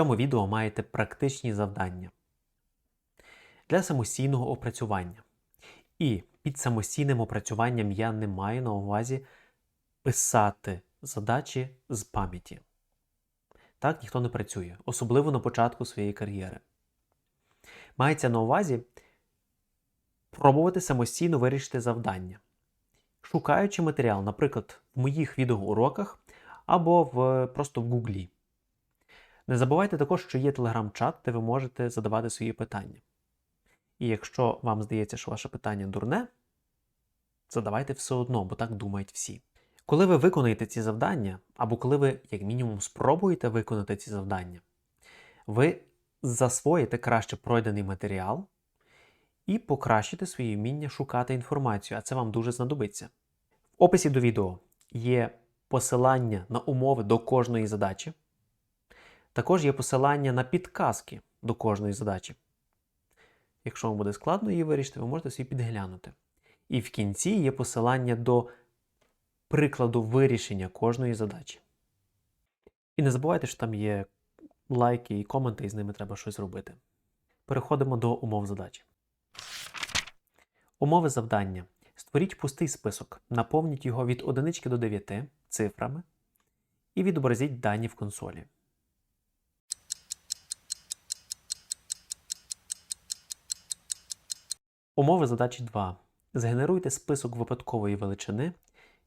цьому відео маєте практичні завдання для самостійного опрацювання. І під самостійним опрацюванням я не маю на увазі писати задачі з пам'яті. Так ніхто не працює, особливо на початку своєї кар'єри. Мається на увазі пробувати самостійно вирішити завдання, шукаючи матеріал, наприклад, в моїх відеоуроках або в, просто в Гуглі. Не забувайте також, що є телеграм-чат, де ви можете задавати свої питання. І якщо вам здається, що ваше питання дурне, задавайте все одно, бо так думають всі. Коли ви виконаєте ці завдання, або коли ви, як мінімум, спробуєте виконати ці завдання, ви засвоїте краще пройдений матеріал і покращите своє вміння шукати інформацію, а це вам дуже знадобиться. В описі до відео є посилання на умови до кожної задачі. Також є посилання на підказки до кожної задачі. Якщо вам буде складно її вирішити, ви можете собі підглянути. І в кінці є посилання до прикладу вирішення кожної задачі. І не забувайте, що там є лайки і коменти, і з ними треба щось робити. Переходимо до умов задачі. Умови завдання. Створіть пустий список, наповніть його від 1 до 9 цифрами і відобразіть дані в консолі. Умови задачі 2. Згенеруйте список випадкової величини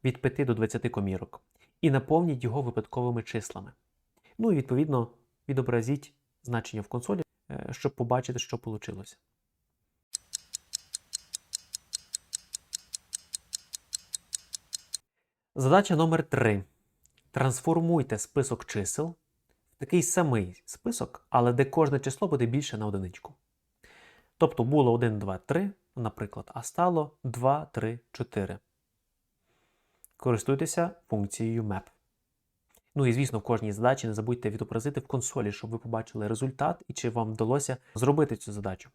від 5 до 20 комірок і наповніть його випадковими числами. Ну і відповідно відобразіть значення в консолі, е, щоб побачити, що вийшло. Задача номер 3. Трансформуйте список чисел в такий самий список, але де кожне число буде більше на одиничку. Тобто було 1, 2, 3, наприклад, а стало 2, 3, 4. Користуйтеся функцією map. Ну і звісно, в кожній задачі не забудьте відобразити в консолі, щоб ви побачили результат і чи вам вдалося зробити цю задачу.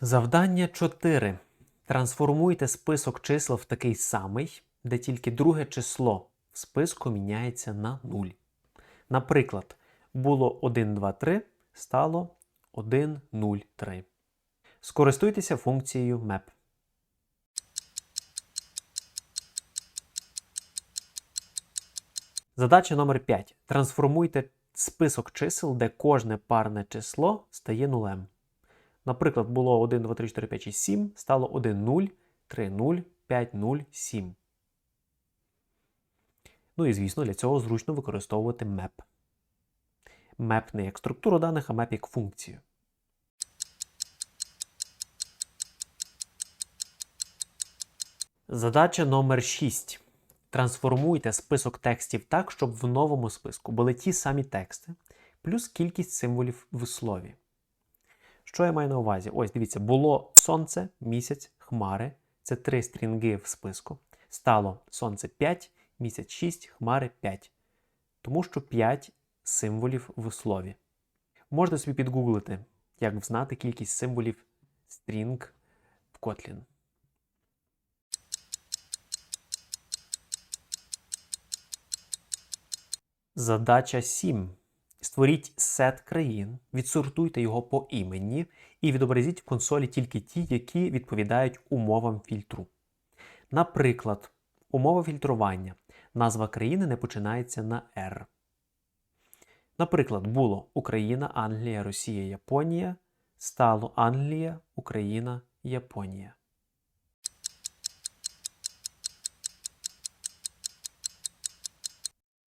Завдання 4. Трансформуйте список чисел в такий самий, де тільки друге число в списку міняється на 0. Наприклад, було 1, 2, 3, стало 1, 0, 3. Скористуйтеся функцією map. Задача номер 5. Трансформуйте список чисел, де кожне парне число стає нулем. Наприклад, було 1, 2, 3, 4, 5, 6, 7, стало 1, 0, 3, 0, 5, 0, 7. Ну і, звісно, для цього зручно використовувати map. Map не як структуру даних, а map як функцію. Задача номер 6. Трансформуйте список текстів так, щоб в новому списку були ті самі тексти, плюс кількість символів в слові. Що я маю на увазі? Ось, дивіться, було сонце, місяць, хмари. Це три стрінги в списку. Стало сонце 5, місяць 6, хмари 5. Тому що 5 символів в слові. Можете собі підгуглити, як взнати кількість символів стрінг в Kotlin. Задача 7. Створіть сет країн, відсортуйте його по імені і відобразіть в консолі тільки ті, які відповідають умовам фільтру. Наприклад, умова фільтрування. Назва країни не починається на R. Наприклад, було Україна, Англія, Росія, Японія. Стало Англія, Україна, Японія.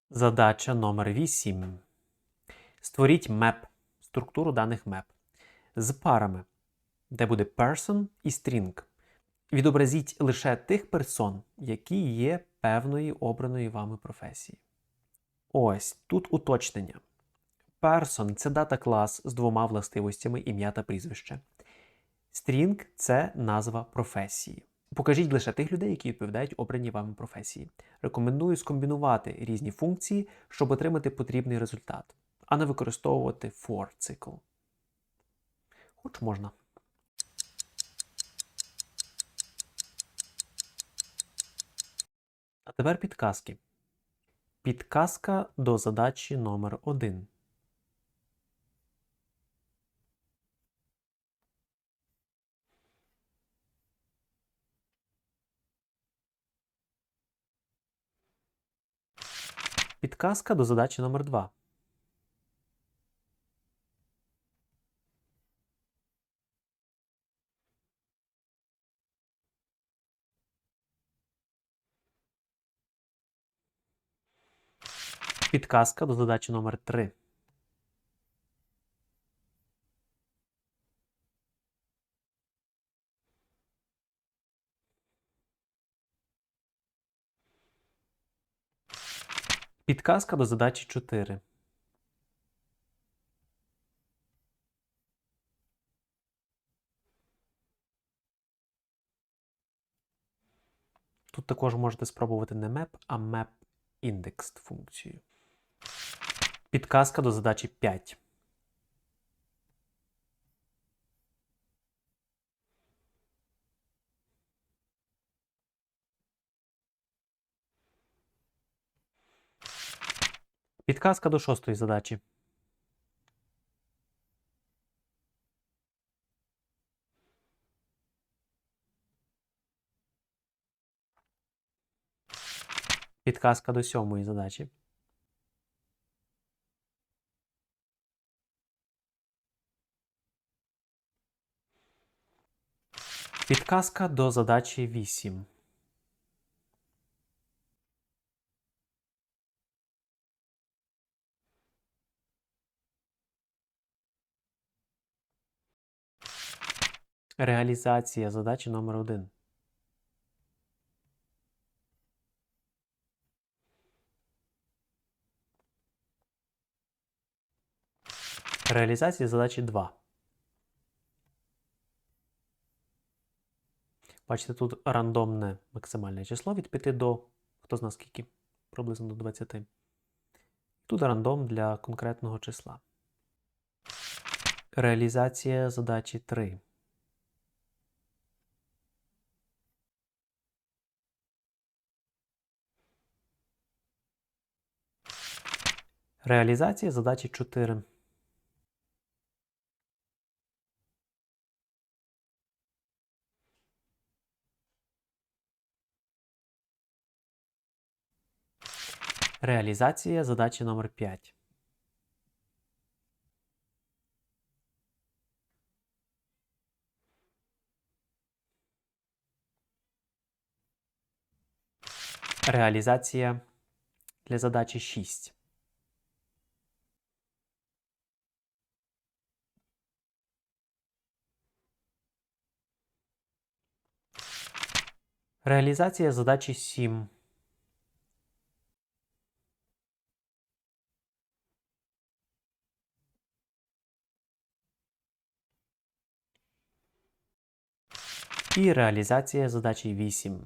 Задача номер 8. Створіть map, структуру даних map з парами, де буде person і string. Відобразіть лише тих персон, які є певної обраної вами професії. Ось тут уточнення. Person це дата клас з двома властивостями ім'я та прізвище. String це назва професії. Покажіть лише тих людей, які відповідають обраній вами професії. Рекомендую скомбінувати різні функції, щоб отримати потрібний результат, а не використовувати for цикл. Хоч можна. Тепер підказки. Підказка до задачі номер 1. Підказка до задачі номер 2. Підказка до задачі номер 3. Підказка до задачі 4. Тут також можете спробувати не map, а map indexed функцію. Підказка до задачі 5. Підказка до шостої задачі. Підказка до сьомої задачі. Підказка до задачі 8. Реалізація задачі номер 1. Реалізація задачі 2. Бачите, тут рандомне максимальне число від 5 до хто зна скільки, приблизно до 20. Тут рандом для конкретного числа. Реалізація задачі 3. Реалізація задачі 4. Реалізація задачі номер 5. Реалізація для задачі 6. Реалізація задачі 7. І реалізація задачі 8.